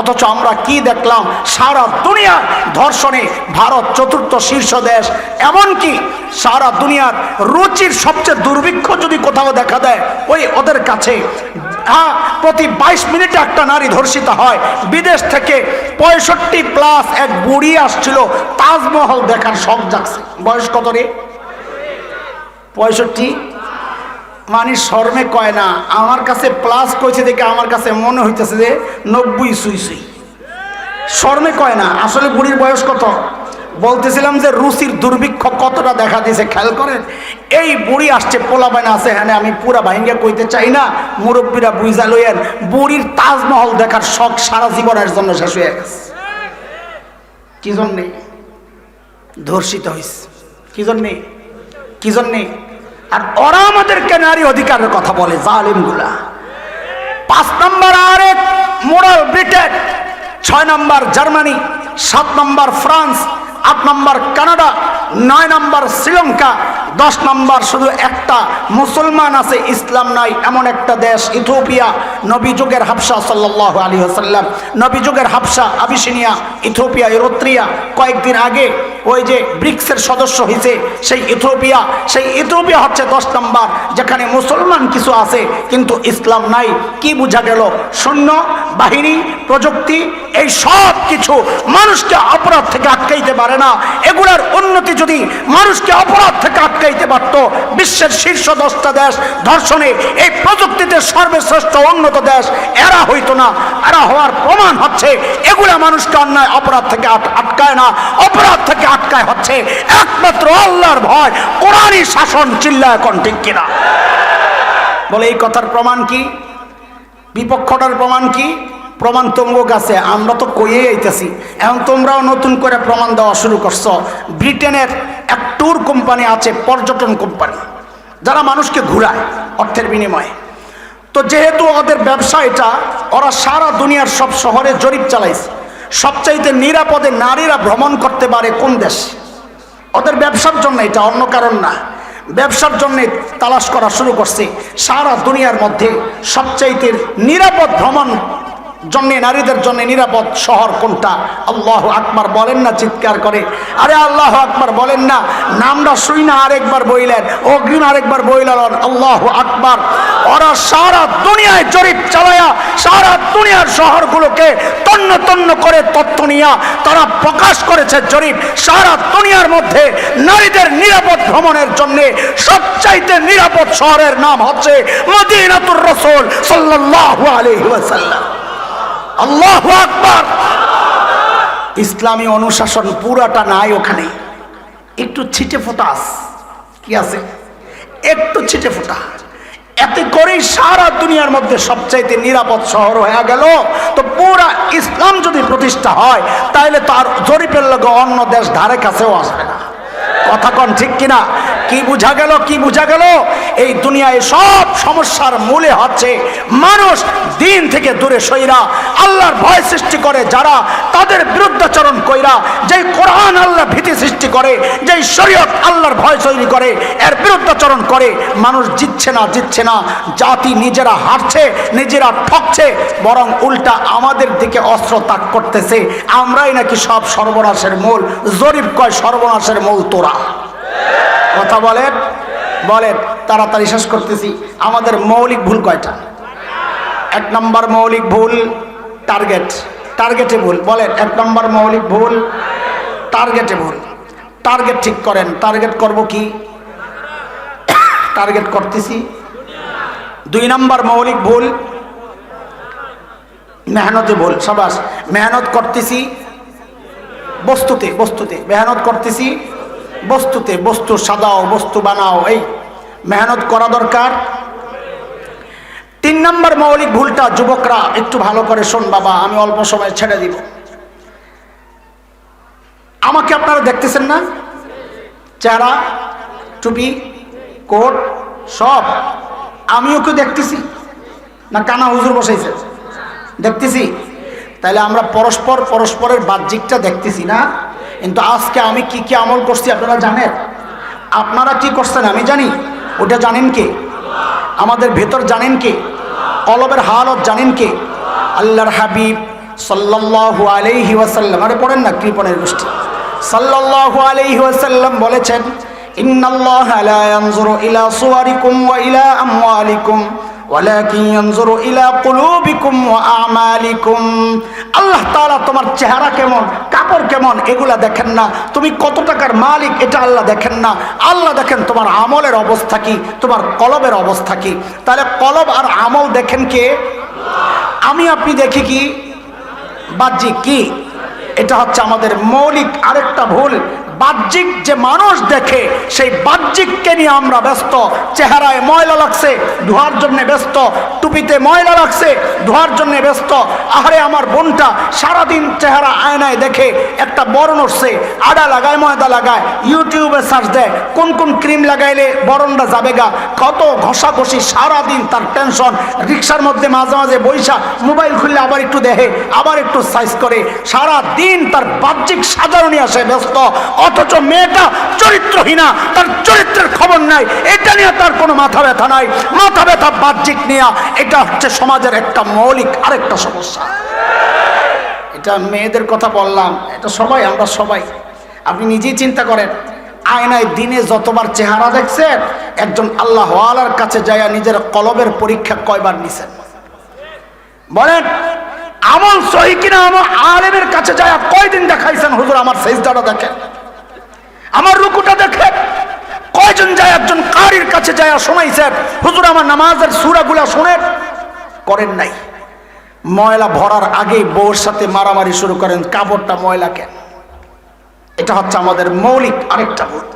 অথচ আমরা কি দেখলাম? সারা দুনিয়ার ধর্ষণে ভারত চতুর্থ শীর্ষ দেশ। এমনকি সারা দুনিয়ার রুচির সবচেয়ে দুর্ভিক্ষ যদি কোথাও দেখা দেয়, ওই ওদের কাছে। হ্যাঁ প্রতি বাইশ মিনিটে একটা নারী ধর্ষিত হয়। বিদেশ থেকে পঁয়ষট্টি প্লাস এক বুড়ি আসছিল তাজমহল দেখার শখ জাগছে। বয়স কত রে? পঁয়ষট্টি? মানে শর্মে কয় না, আমার কাছে প্লাস কইছে দেখে আমার কাছে মনে হইতেছে যে নব্বই সুই সুই। শর্মে কয় না, আসলে বুড়ির বয়স কত? বলতেছিলাম যে রুচির দুর্ভিক্ষ কতটা দেখা দিয়েছে, খেয়াল করেন? এই বুড়ি আসছে, পোলা বাইনা আছে হ্যাঁ আমি পুরা ভাইঙ্গা কইতে চাই না, মুরব্বীরা বুঝা লইয়েন, বুড়ির তাজমহল দেখার শখ সারা জীবনের জন্য শেষ হয়ে গেছে। কি জন্যে? ধর্ষিত হয়েছে কি জন্যে? কি জন্যে? আর ওরা আমাদেরকে নারী অধিকারের কথা বলে, জালিমগুলা। পাঁচ নম্বর আরেক, মোরাল ব্রিটেন। ছয় নম্বর জার্মানি, সাত নম্বর ফ্রান্স, আট নম্বর কানাডা, নয় নম্বর শ্রীলঙ্কা দশ নম্বর শুধু একটা মুসলমান আছে, ইসলাম নাই, এমন একটা দেশ ইথোপিয়া নবী যুগের হাফসা সাল্লাহ আলী হাসাল্লাম নবী যুগের হাফসা, আবিসিনিয়া ইথোপিয়া ইরোত্রিয়া, কয়েকদিন আগে ওই যে ব্রিক্সের সদস্য হয়েছে সেই ইথোপিয়া সেই ইথোপিয়া হচ্ছে দশ নম্বর, যেখানে মুসলমান কিছু আছে, কিন্তু ইসলাম নাই। কি বোঝা গেল? শূন্য, বাহিনী, প্রযুক্তি, এই সব কিছু মানুষকে অপরাধ থেকে আটকাইতে পারে না। এগুলার উন্নতি যদি মানুষকে অপরাধ থেকে আটকাইতে পারত। বিশ্বের শীর্ষ দশটা দেশ ধর্ষণে। এই প্রযুক্তিতে সর্বশ্রেষ্ঠ উন্নত দেশ এরা হইতো না। এরা হওয়ার প্রমাণ হচ্ছে, এগুলা মানুষকে অন্যায় অপরাধ থেকে আটকায় না। অপরাধ থেকে আটকায় হচ্ছে একমাত্র আল্লাহর ভয়। কোরআনই শাসন চিল্লা এখন ঠিক কিনা। বলে এই কথার প্রমাণ কি? বিপক্ষটার প্রমাণ কি? প্রমাণ তোমগো কাছে, আমরা তো কইয়ে আইতেছি। এখন তোমরাও নতুন করে প্রমাণ দেওয়া শুরু করছ। ব্রিটেনের এক ট্যুর কোম্পানি আছে, পর্যটন কোম্পানি যারা মানুষকে ঘুরায় অর্থের বিনিময়ে। তো যেহেতু ওদের ব্যবসা এটা, ওরা সারা দুনিয়ার সব শহরে জরিপ চালাইছে। সবচাইতে নিরাপদে নারীরা ভ্রমণ করতে পারে কোন দেশ? ওদের ব্যবসার জন্য এটা অন্য কারণ না। ব্যবসার জন্য তালাশ করা শুরু করছে। সারা দুনিয়ার মধ্যে সবচাইতে নিরাপদ ভ্রমণ জন্য নারীদের জন্য নিরাপদ শহর কোনটা? আল্লাহ আকবার বলেন না, চিৎকার করে। আরে আল্লাহ আকবার বলেন না, নামটা শুই না আরেকবার বইলেন, অগ্রিম আরেকবার বইলেন আল্লাহ আকবার। ওরা সারা দুনিয়ায় জরিপ চালায়া, সারা দুনিয়ার শহরগুলোকে তন্ন তন্ন করে তথ্য নিয়া তারা প্রকাশ করেছে জরিপ। সারা দুনিয়ার মধ্যে নারীদের নিরাপদ ভ্রমণের জন্য সবচাইতে নিরাপদ শহরের নাম হচ্ছে মদিনাতুর রসুল সাল্লাল্লাহু আলাইহি ওয়াসাল্লাম। আল্লাহু ইসলামী অনুশাসন পুরাটা নাই ওখানে। একটু ছিটে ফোটাস কি আছে? একটু ছিটে ফোটা। এতে করেই সারা দুনিয়ার মধ্যে সবচাইতে নিরাপদ শহর হয়ে গেল। তো পুরা ইসলাম যদি প্রতিষ্ঠা হয় তাহলে তার জরিপের লোক অন্য দেশ ধারে কাছেও আসবে না। কথা কন ঠিক কিনা? কি বুঝা গেল, কি বুঝা গেল? এই দুনিয়ায় সব সমস্যার মূলে হচ্ছে মানুষ দিন থেকে দূরে সইরা, আল্লাহর ভয় সৃষ্টি করে যারা, তাদের বিরুদ্ধাচরণ কইরা, যেই কোরআন আল্লাহ ভীতি সৃষ্টি করে, যেই শরীয়ত আল্লাহর ভয় তৈরি করে, এর বিরুদ্ধাচরণ করে, মানুষ জিতছে না জিতছে না, জাতি নিজেরা হারছে, নিজেরা ঠকছে, বরং উল্টা আমাদের দিকে অস্ত্র তাক করতেছে। আমরাই নাকি সব সর্বনাশের মূল, জরিপ কয় সর্বনাশের মূল তোরা। কথা বলেন বলেন, তাড়াতাড়ি শেষ করতেছি। আমাদের মৌলিক ভুল কয়টা? এক নম্বর মৌলিক ভুল টার্গেট টার্গেটে ভুল। বলেন, এক নম্বর মৌলিক ভুল টার্গেটে ভুল। টার্গেট ঠিক করেন। টার্গেট করব কি? টার্গেট করতেছি। দুই নম্বর মৌলিক ভুল, মেহনতে ভুল। সবাস, মেহনত করতেছি, বস্তুতে বস্তুতে, মেহনত করতেছি বস্তুতে, বস্তু সাদাও বস্তু বানাও, এই মেহনত করা দরকার। তিন নম্বর মৌলিক ভুলটা যুবকরা, একটু ভালো করে শোন বাবা, আমি অল্প সময় ছেড়ে দিব। আমাকে আপনারা দেখতেছেন না? চেহারা, টুপি, কোট, সব। আমিও কেউ দেখতেছি? না কানা হুজুর বসাইছে? দেখতেছি। তাহলে আমরা পরস্পর পরস্পরের বাহ্যিকটা দেখতেছি না? কিন্তু আজকে আমি কি কি আমল করছি আপনারা জানেন? আপনারা কি করছেন আমি জানি। ওটা জানেন কে? আমাদের ভেতর জানেন কে? কলবের হালত জানেন কে? আল্লাহর হাবিব সাল্লাল্লাহু আলাইহি ওয়াসাল্লাম। আরে পড়েন না, কৃপণের গোষ্ঠী। সাল্লাল্লাহু আলাইহি ওয়াসাল্লাম বলেছেন, ইন্নাল্লাহা লা ইয়ানজুরু ইলা সুওয়ারিকুম ওয়া ইলা আমওয়ালিকুম। ওয়ালাকিন ইয়ানজুরু ইলা আল্লাহ তোমার চেহারা কেমন, কাপড় কেমন, এগুলা দেখেন না। তুমি কত টাকার মালিক, এটা আল্লাহ দেখেন না। দেখেন তোমার আমলের অবস্থা কি, তোমার কলবের অবস্থা কি। তাহলে কলব আর আমল দেখেন কে? আমি আপনি দেখি কি? বাহ্যিক কি? এটা হচ্ছে আমাদের মৌলিক আরেকটা ভুল। বাহ্যিক যে মানুষ দেখে, সেই বাহ্যিককে নিয়ে আমরা ব্যস্ত। চেহারায় ময়লা লাগছে, ধোয়ার জন্য ব্যস্ত। টুপিতে ময়লা লাগছে, ধোয়ার জন্য ব্যস্ত। আহারে আমার বোনটা সারাদিন চেহারা আয়নায় দেখে একটা বরণ উঠছে। আডা লাগায়, ময়দা লাগায়, ইউটিউবে সার্চ দেয়, কোন কোন ক্রিম লাগাইলে বরণটা যাবে গা? কত ঘষাঘষি সারাদিন তার টেনশন। রিক্সার মধ্যে মাঝে মাঝে বৈশা মোবাইল খুললে আবার একটু দেখে আবার একটু সাইজ করে। সারা দিন তার বাহ্যিক সাজানো আসে ব্যস্ত। অথচ মেয়েটা চরিত্রহীনা, তার চরিত্রের খবর নাই। এটা নিয়ে তার কোনো মাথা ব্যথা নাই। মাথা ব্যথা বাহ্যিক নিয়ে এটা হচ্ছে সমাজের একটা মৌলিক আরেকটা সমস্যা। এটা মেয়েদের কথা বললাম, এটা সবাই, আমরা সবাই। আপনি নিজেই চিন্তা করেন, আয়নায় দিনে যতবার চেহারা দেখছেন, একজন আল্লাহ আলার কাছে যায় নিজের কলবের পরীক্ষা কয়বার নিছেন? বলেন, আমল সহি কিনা আমার আলেমের কাছে যায় কয়দিন দেখাইছেন? হুজুর, আমার সেজদাটা দেখেন। আমার রুকুটা দেখেন কয়জন যায়, একজন কারির কাছে যায় শোনাই স্যার, হুজুর, আমার নামাজের সুরাগুলা শোনেন? করেন নাই। ময়লা ভরার আগেই বউর সাথে মারামারি শুরু করেন, কাপড়টা ময়লা কেন? এটা হচ্ছে আমাদের মৌলিক আরেকটা ভুল।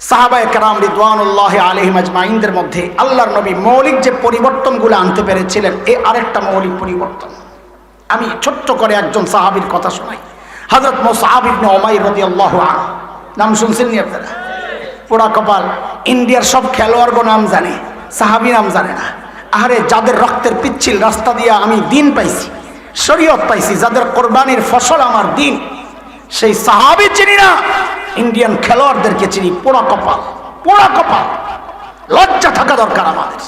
সাহাবায় কেরাম রিদওয়ানুল্লাহ আলহিম আজমাইনদের মধ্যে আল্লাহর নবী মৌলিক যে পরিবর্তনগুলো আনতে পেরেছিলেন, এ আরেকটা মৌলিক পরিবর্তন। আমি ছোট্ট করে একজন সাহাবির কথা শোনাই। হজরত মোসাহাবিবনে ওমাই রদি আল্লাহ নাম শুনছেন আপনারা? পোড়া কপাল। ইন্ডিয়ার সব খেলোয়াড়গো নাম জানে, সাহাবি নাম জানে না। আরে যাদের রক্তের পিচ্ছিল রাস্তা দিয়ে আমি দিন পাইছি, শরীয়ত পাইছি, যাদের কোরবানির ফসল আমার দিন, সেই সাহাবি চিনি না, ইন্ডিয়ান খেলোয়াড়দেরকে চিনি পোড়া কপাল পোড়া কপাল। লজ্জা থাকা দরকার আমাদের।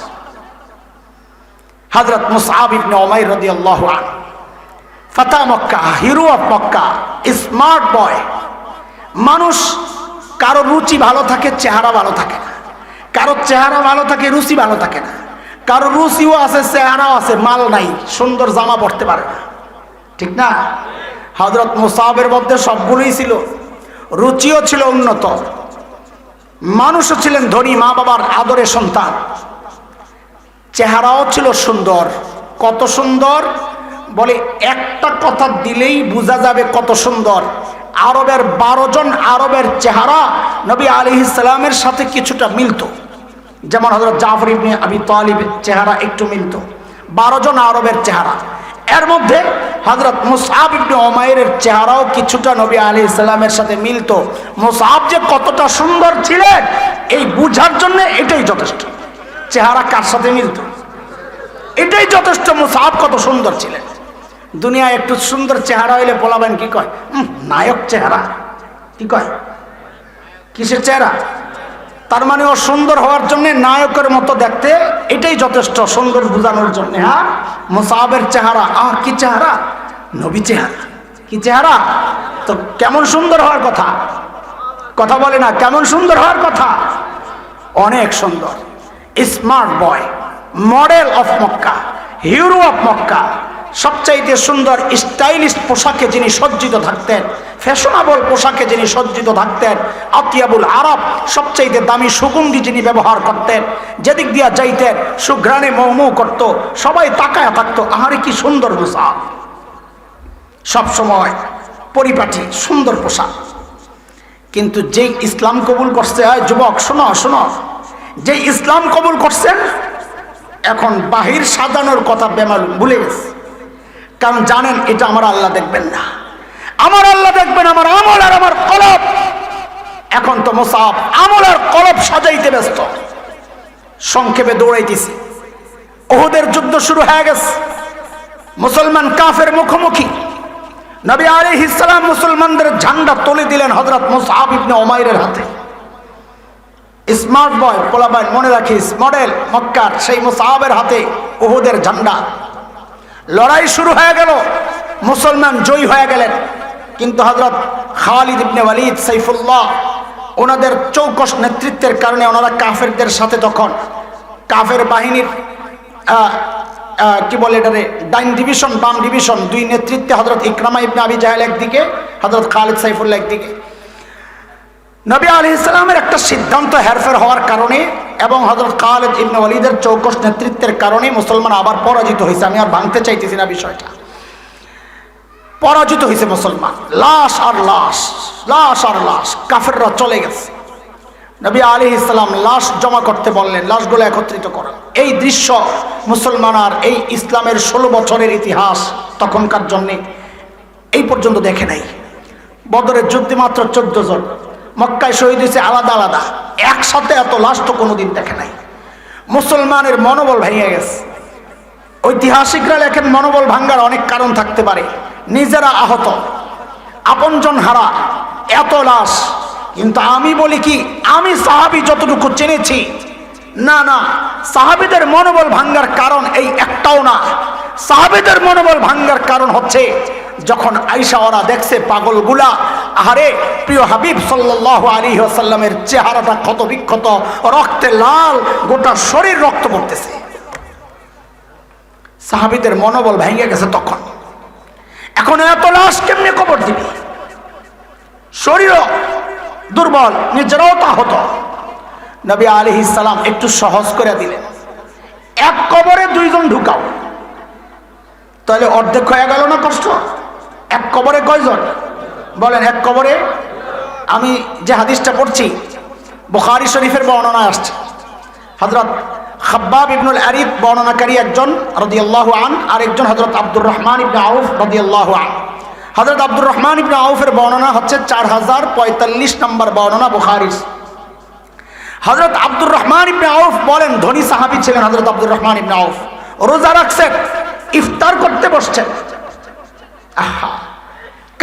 হজরত মুসাহাব ইবনে ওমাইর রাদিয়াল্লাহু আনহু। ফাতা Mecca, hero of Mecca, smart boy. মানুষ কারও রুচি ভালো থাকে, চেহারা ভালো থাকে না। কারও চেহারা ভালো থাকে, রুচি ভালো থাকে না। কারও রুচিও আছে, চেহারাও আছে, মাল নাই, সুন্দর জামা পরতে পারে না। ঠিক না? হজরত মুসাহের মধ্যে সবগুলোই ছিল। রুচিও ছিল উন্নত। মানুষও ছিলেন ধনী মা বাবার আদরের সন্তান। চেহারাও ছিল সুন্দর। কত সুন্দর? বলে, একটা কথা দিলেই বোঝা যাবে কত সুন্দর। আরবের বারো জন আরবের চেহারা নবী আলি ইসলামের সাথে কিছুটা মিলত। যেমন হজরত জাফর ইবনে আবি তালিবের চেহারা একটু মিলত। বারো জন আরবের চেহারা। এর মধ্যে হজরত মুসাব ইবনে ওমায়ের চেহারাও কিছুটা নবী আলী ইসলামের সাথে মিলত। মুসাব যে কতটা সুন্দর ছিলেন, এই বুঝার জন্য এটাই যথেষ্ট। চেহারা কার সাথে মিলত? এটাই যথেষ্ট মুসাব কত সুন্দর ছিলেন। দুনিয়া একটু সুন্দর চেহারা হইলে বলাবেন কি কয়? নায়ক চেহারা। কি কয়? কিসের চেহারা? তার মানে ও সুন্দর হওয়ার জন্য নায়কের মতো দেখতে এটাই যথেষ্ট সুন্দর বোঝানোর জন্য হ্যাঁ? মোসাহাবের চেহারা। আহ, কি চেহারা? নবী চেহারা। কি চেহারা? তো কেমন সুন্দর হওয়ার কথা? কথা বলে না, কেমন সুন্দর হওয়ার কথা? অনেক সুন্দর। Smart boy, model of Mecca, hero of Mecca. সবচাইতে সুন্দর স্টাইলিশ পোশাকে যিনি সজ্জিত থাকতেন, ফ্যাশনেবল পোশাকে যিনি সজ্জিত থাকতেন, আতিয়াবুল আরব সবচাইতে দামি সুগন্ধি যিনি ব্যবহার করতেন, যেদিক দিয়া যাইতেন, সুঘ্রাণে মৌমৌ করত, সবাই তাকায় থাকতো, আহারে কি সুন্দর পোশাক। সবসময় পরিপাটি, সুন্দর পোশাক। কিন্তু যেই ইসলাম কবুল করছে হয় যুবক, শোনো শোনো যে ইসলাম কবুল করছেন, এখন বাহির সাজানোর কথা বেমাল ভুলে গেছে। কারণ জানেন এটা আমার আল্লাহ দেখবেন না। আমার আল্লাহ দেখবেন, আমার আমল আর আমার কলব। এখন তো মোসাফ, আমল আর কলব সাজাইতে ব্যস্ত। সংক্ষেপে দৌড়াইতেছি। ওহুদের যুদ্ধ শুরু হয়ে গেছে। মুসলমান কাফের মুখোমুখি। নবী আলী ইসলাম মুসলমানদের ঝান্ডা তুলে দিলেন হজরত মুসাহাব ইবনে ওমাইরের হাতে। স্মার্ট বয় পোলাবাইন মনে রাখিস, মডেল, মক্কার সেই মুসাহাবের হাতে ওহুদের ঝান্ডা। লড়াই শুরু হয়ে গেল। মুসলমান জয়ী হয়ে গেলেন। কিন্তু হজরত খালিদ ইবনে ওয়ালিদ সাইফুল্লাহ, ওনাদের চৌকস নেতৃত্বের কারণে ওনারা কাফেরদের সাথে তখন কাফের বাহিনীর কি বলে এটারে, ডাইন ডিভিশন, বাম ডিভিশন, দুই নেতৃত্বে হজরত ইকরামা ইবনে আবি জাহেল একদিকে হজরত খালিদ সাইফুল্লাহ একদিকে। নবী আলি ইসলামের একটা সিদ্ধান্ত হেরফের হওয়ার কারণে এবং হজরত খালেদ ইবনে ওয়ালিদের চৌকস নেতৃত্বের কারণে মুসলমান আবার পরাজিত হয়েছে। আমি আর ভাঙতে চাইতেছি না বিষয়টা। পরাজিত হয়েছে মুসলমান। লাশ আর লাশ লাশ আর লাশ, কাফেররা চলে গেছে। নবী আলী ইসলাম লাশ জমা করতে বললেন, লাশগুলো একত্রিত করেন এই দৃশ্য মুসলমান আর এই ইসলামের ষোলো বছরের ইতিহাস তখনকার জন্যে এই পর্যন্ত দেখে নাই। বদরের যুদ্ধে মাত্র চোদ্দ জন মক্কায় শহীদ হয়েছে আলাদা আলাদা। একসাথে এত লাশ তো কোনোদিন দেখে নাই। মুসলমানের মনোবল ভেঙে গেছে। ঐতিহাসিকরা লেখেন, মনোবল ভাঙ্গার অনেক কারণ থাকতে পারে। নিজেরা আহত। আপনজন হারা। এত লাশ। কিন্তু আমি বলি কি, আমি সাহাবি যতটুকু চেনেছি না না, সাহাবিদের মনোবল ভাঙ্গার কারণ এই একটাও না। সাহাবিদের মনোবল ভাঙ্গার কারণ হচ্ছে যখন আইসা ওরা দেখছে পাগলগুলা, আহারে, প্রিয় হাবিব সাল্লাহ আলী চেহারাটা ক্ষত বিক্ষত রক্তে লাল, গোটা শরীর রক্ত পড়তেছে। সাহাবিদের মনোবল ভেঙে গেছে তখন। এখন এত লাশ কেমনে কবর দিবি? শরীরও দুর্বল, নিজেরাও তা হতো। নবী আলী ইসালাম একটু সহজ করে দিলেন। এক কবরে দুইজন ঢুকাও। তাহলে অর্ধেক হয়ে গেল না কষ্ট? এক কবরে কয়জন? বলেন, এক কবরে? আমি যে হাদিসটা পড়ছি, বুখারি শরীফের বর্ণনা আসছে। হজরত খাব্বাব ইবনুল আরিফ বর্ণনাকারী একজন, রদিয়াল্লাহু আন আর একজন হজরত আব্দুর রহমান ইবনে আউফ, রদিয়াল্লাহু আন। হজরত আব্দুর রহমান ইবনে আউফের বর্ণনা হচ্ছে চার হাজার পঁয়তাল্লিশ নম্বর বর্ণনা বুখারির। হজরত আব্দুর রহমান ইবনে আউফ বলেন, ধনী সাহাবী ছিলেন হজরত আব্দুর রহমান ইবনে আউফ। রোজা রাখছেন, ইফতার করতে বসছেন। আহা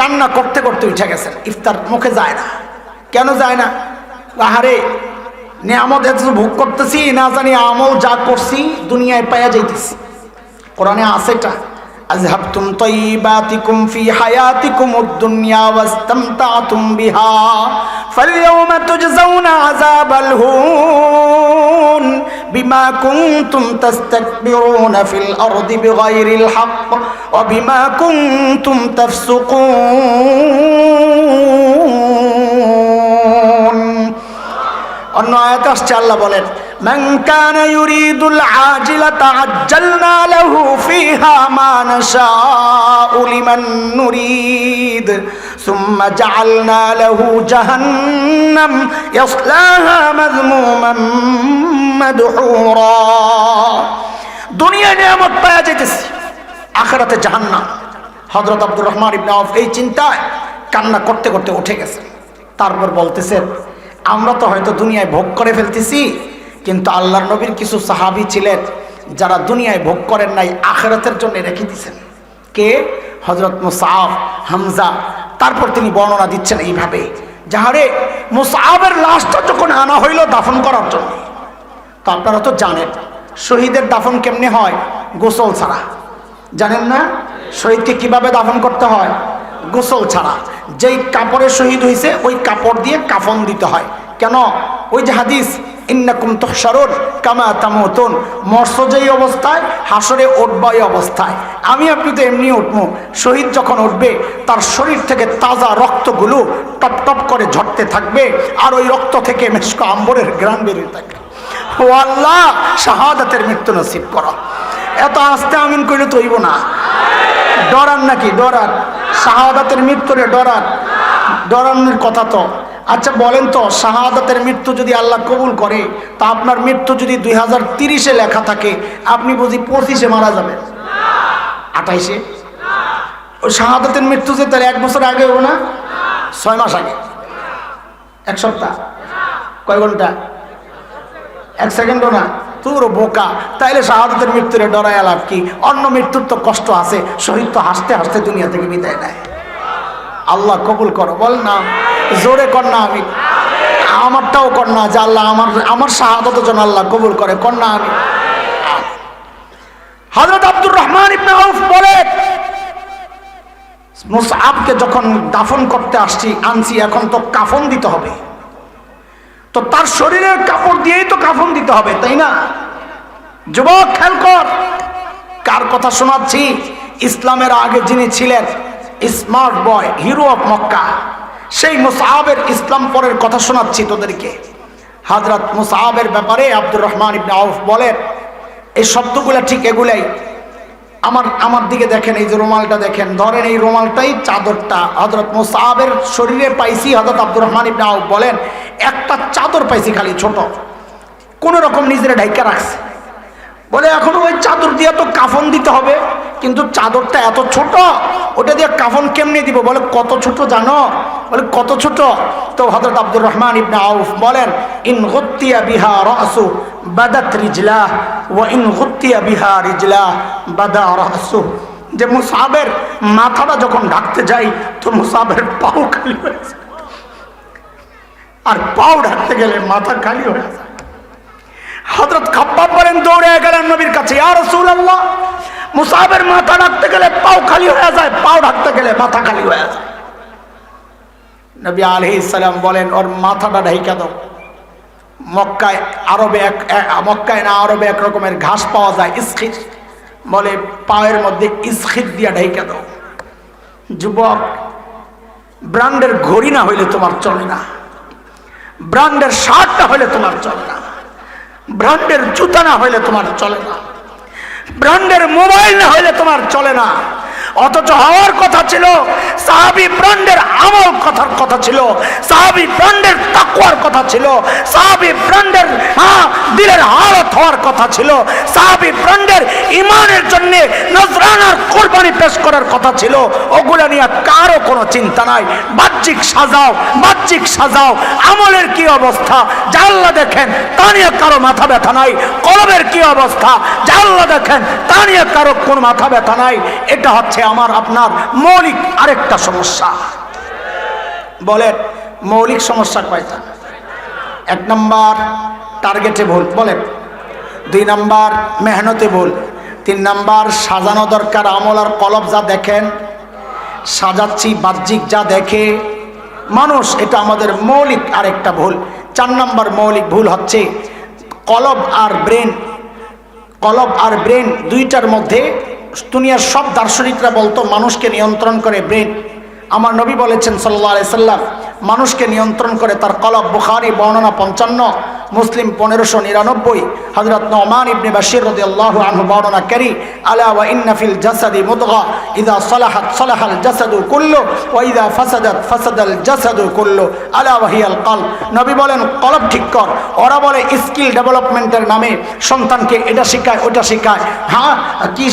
কান্না করতে করতে উঠে গেছেন। ইফতার মুখে যায় না। কেন যায় না? আহারে, নিয়ামত এত ভোগ করতেছি, না জানি আমল যা করছি দুনিয়ায় পায়া যাইতেছি। কোরআনে আছে এটা। أذهبتم طيباتكم في حياتكم الدنيا واستمتعتم بها. فاليوم تجزون عذاب الهون بما كنتم تستكبرون في الأرض بغير الحق وبما كنتم تفسقون. أن آيات الله من كان يريد العاجلة عجلنا له فيها ما نشاء لمن نريد ثم جعلنا له جهنم يصلاها مذموما مدحورا দুনিয়া নিয়ামত পাওয়া যেতেছে আখেরাতে জাহান্নাম হজরত আব্দুর রহমান ইবনে আউফ এই চিন্তায় কান্না করতে করতে উঠে গেছে তারপর বলতেছেন আমরা তো হয়তো দুনিয়ায় ভোগ করে ফেলতেছি কিন্তু আল্লাহর নবীর কিছু সাহাবি ছিলেন যারা দুনিয়ায় ভোগ করেন নাই, আখেরাতের জন্য রেখে দিয়েছেন। কে? হজরত মুসাফ, হামজা। তারপর তিনি বর্ণনা দিচ্ছেন এইভাবে, যাহারে মুসাফের লাশটা যখন আনা হইল দাফন করার জন্য। তো আপনারা তো জানেন, শহীদের দাফন কেমনে হয়? গোসল ছাড়া। জানেন না? শহীদকে কীভাবে দাফন করতে হয়? গোসল ছাড়া। যেই কাপড়ে শহীদ হয়েছে ওই কাপড় দিয়ে কাফন দিতে হয়। কেন? ওই যে হাদিস ইন্নাকুম তহসারুন কামা তামতুন। মর্ষ যেই অবস্থায়, হাসরে উঠবা এই অবস্থায়। আমি আপনি তো এমনি উঠবো শহীদ যখন উঠবে, তার শরীর থেকে তাজা রক্তগুলো টপ টপ করে ঝরতে থাকবে, আর ওই রক্ত থেকে মেশকো আম্বরের গ্রাম বেরিয়ে থাকবে। ও আল্লাহ, শাহাদাতের মৃত্যু নসিব করো। এত আস্তে আমিন কইলে তো হইব না। ডরান নাকি? ডরান। শাহাদাতের মৃত্যুরে ডরান। ডরানোর কথা তো আচ্ছা বলেন তো, শাহাদাতের মৃত্যু যদি আল্লাহ কবুল করে, তা আপনার মৃত্যু যদি দুই হাজার তিরিশে লেখা থাকে, আপনি বুঝি পঁচিশে মারা যাবেন। আঠাইশে? ওই শাহাদাতের মৃত্যু যে তার এক বছর আগে হব না? ছয় মাস আগে। এক সপ্তাহ? কয় ঘণ্টা? এক সেকেন্ডও না। তোর বোকা। তাইলে শাহাদাতের মৃত্যুরে ডরায় লাভ কি? অন্য মৃত্যুর তো কষ্ট আছে, শহীদ তো হাসতে হাসতে দুনিয়া থেকে বিদায় নেয়। আল্লাহ কবুল করো, বল না। জোরে কন্যা আমি। আমারটাও না, যে আল্লাহ আমার আমার শাহাদত যেন আল্লাহ কবুল করে কন্যা আমি। হযরত আব্দুর রহমান ইবনে আউফ বলে, মুসআবকে যখন দাফন করতে আসছি, আনছি, এখন তো কাফন দিতে হবে। তো তার শরীরের কাপড় দিয়েই তো কাফন দিতে হবে, তাই না? যুবক, খেয়াল কর, কার কথা শোনাচ্ছি? ইসলামের আগে যিনি ছিলেন smart boy hero of Mecca. সেই মুসাহাবের ইসলাম পরের কথা শোনাচ্ছি তোদেরকে। হাজরত মুসাহাবের ব্যাপারে আব্দুর রহমান ইবনে আউফ বলেন, এই শব্দগুলো ঠিক এগুলাই। আমার আমার দিকে দেখেন, এই যে রুমালটা দেখেন, ধরেন এই রুমালটাই চাদরটা। হজরত মুসাহাবের শরীরে পাইছি, হজরত আব্দুর রহমান ইবনে আউফ বলেন, একটা চাদর পাইছি খালি ছোট। কোনো রকম নিজেরা ঢাইকা রাখছে। বলে, এখন ওই চাদর দিয়ে তো কাফন দিতে হবে। কিন্তু চাদরটা এত ছোট, ওটা দিয়ে কাফন কেমনে দিব? বলে, কত ছোট জানো? বলে, কত ছোট? তো হজরত আব্দুর রহমান ইবনে আউফ বলেন, ইন গুত্তিয়া বিহা রাসু বাদাত রিজলা ও ইন গুত্তিয়া বিহা রিজলা বাদা রাসু। যে মুসাবের মাথাটা যখন ঢাকতে যাই, তো মুসাবের পাও খালি হয়ে যায়। আর পাও ঢাকতে গেলে মাথা খালি হয়ে যায়। হজরত খাব্বাব বলেন, দৌড়ে গেলেন নবীর কাছে আর রসুল আল্লাহ মুসাবের মাথা ঢাকতে গেলে পাও খালি হয়ে যায়, পাও ঢাকতে গেলে মাথা খালি হয়ে যায়। নবী আলহি ইসালাম বলেন, ওর মাথাটা ঢাইকা দাও। মক্কায় আরবে এক মক্কায় না আরবে এক রকমের ঘাস পাওয়া যায় ইস্কির বলে, পায়ের মধ্যে ইস্কির দিয়া ঢাইকা দাও। যুবক, ব্র্যান্ডের ঘড়ি না হইলে তোমার চলে না। ব্র্যান্ডের শার্ট না হইলে তোমার চলে না। ব্র্যান্ডের জুতা না হইলে তোমার চলে না। ব্র্যান্ডের মোবাইল না হইলে তোমার চলে না। অথচ হওয়ার কথা ছিল, সাহাবি ব্র্যান্ডের আমল কথার কথা ছিল, সাহাবি ব্র্যান্ডের তাকুয়ার কথা ছিল, সাহাবি ব্র্যান্ডের হ্যাঁ দিলের হালত হওয়ার কথা ছিল, সাহাবি ব্র্যান্ডের ইমানের জন্যে কোরবানি করার কথা ছিল, ওগুলা নিয়ে কারও কোনো চিন্তা নাই। বাহ্যিক সাজাও বাহ্যিক সাজাও। আমলের কি অবস্থা? জাল্লা দেখেন, তা নিয়ে কারও মাথা ব্যথা নাই। কলবের কি অবস্থা? জাল্লা দেখেন, তা নিয়ে কারও কোনো মাথা ব্যথা নাই। এটা হচ্ছে আমার, আপনার মৌলিক আরেকটা সমস্যা। বলেন, মৌলিক সমস্যা কয়টা? এক নম্বর টার্গেটে ভুল। বলেন, দুই নাম্বার, মেহনতে ভুল। তিন নাম্বার, সাজানো দরকার, আমল আর কলব যা দেখেন, সাজাচ্ছি বাহ্যিক যা দেখে। মানুষ, এটা আমাদের মৌলিক আরেকটা ভুল। চার নাম্বার মৌলিক ভুল হচ্ছে কলব আর ব্রেন। কলব আর ব্রেন দুইটার মধ্যে, দুনিয়ার সব দার্শনিকরা বলতো, মানুষকে নিয়ন্ত্রণ করে ব্রেন। আমার নবী বলেছেন সাল্লাহ সাল্লাম, মানুষকে নিয়ন্ত্রণ করে তার কলব, বুখারি, বর্ণনা পঞ্চান্ন। মুসলিম পনেরোশো নিরানব্বই হজরত নমান ইবনে বাশির রদি আনহু বর্ণনা করি, আলা ওয়া ইন্নাফিল জাসাদি মুদগা, ইদা সালাহাত সালাহাল জাসাদু কুল্লু, ওয়া ইদা ফাসাদাত ফাসাদাল জাসাদু কুল্লু, আলা ওয়াহিয়াল কল নবী বলেন, কলব ঠিক কর। ওরা বলে, স্কিল ডেভেলপমেন্টের নামে সন্তানকে এটা শেখায়, ওটা শেখায়। হ্যাঁ কি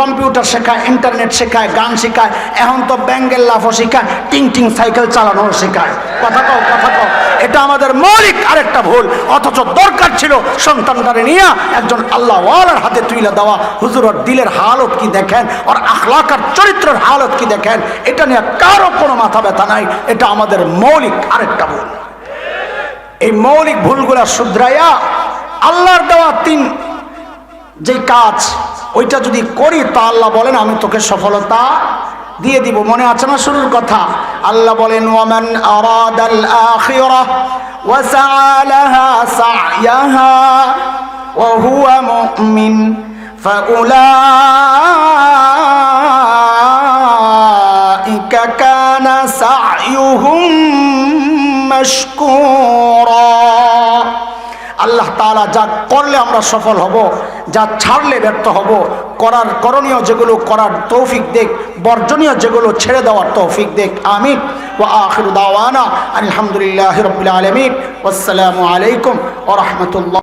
কম্পিউটার শেখায়, ইন্টারনেট শেখায়, গান শেখায়, এখন তো ব্যাঙ্গের লাফও শেখায়, টিং টিং সাইকেল চালানো শেখায়। কথা কও কথা কও, এটা আমাদের মৌলিক আরেকটা ভুল অথচ দরকার ছিল সন্তানটারে নিয়ে একজন আল্লাহ ওয়ালার হাতে তুইলা দেওয়া। হুজুর দিলের হালত কি দেখেন? ওর আখলাকার চরিত্রের হালত কি দেখেন? এটা নিয়ে কারও কোনো মাথা ব্যথা নাই। এটা আমাদের মৌলিক আরেকটা ভুল। এই মৌলিক ভুলগুলা শুধরাইয়া আল্লাহর দেওয়া তিন যে কাজ, ওইটা যদি করি তা আল্লাহ বলেন, আমি তোকে সফলতা দিয়ে দিব, মনে আছে না শুরুর কথা? আল্লাহ বলেন, ওয়ামান আরাদাল আখিরাহ ওয়া সাআলাহা সাআয়াহা ওয়া হুয়া মুমিন ফাউলাইকা কানা সাআয়ুহুম আল্লাহ তালা যা করলে আমরা সফল হব, যা ছাড়লে ব্যর্থ হব, করার করণীয় যেগুলো করার তৌফিক দেখ, বর্জনীয় যেগুলো ছেড়ে দেওয়ার তৌফিক দেখ, আমিন। ও আখির দাওয়ানা আলহামদুলিল্লাহ রবিল আলমিন। আসসালামু আলাইকুম ও রহমতুল্লাহ।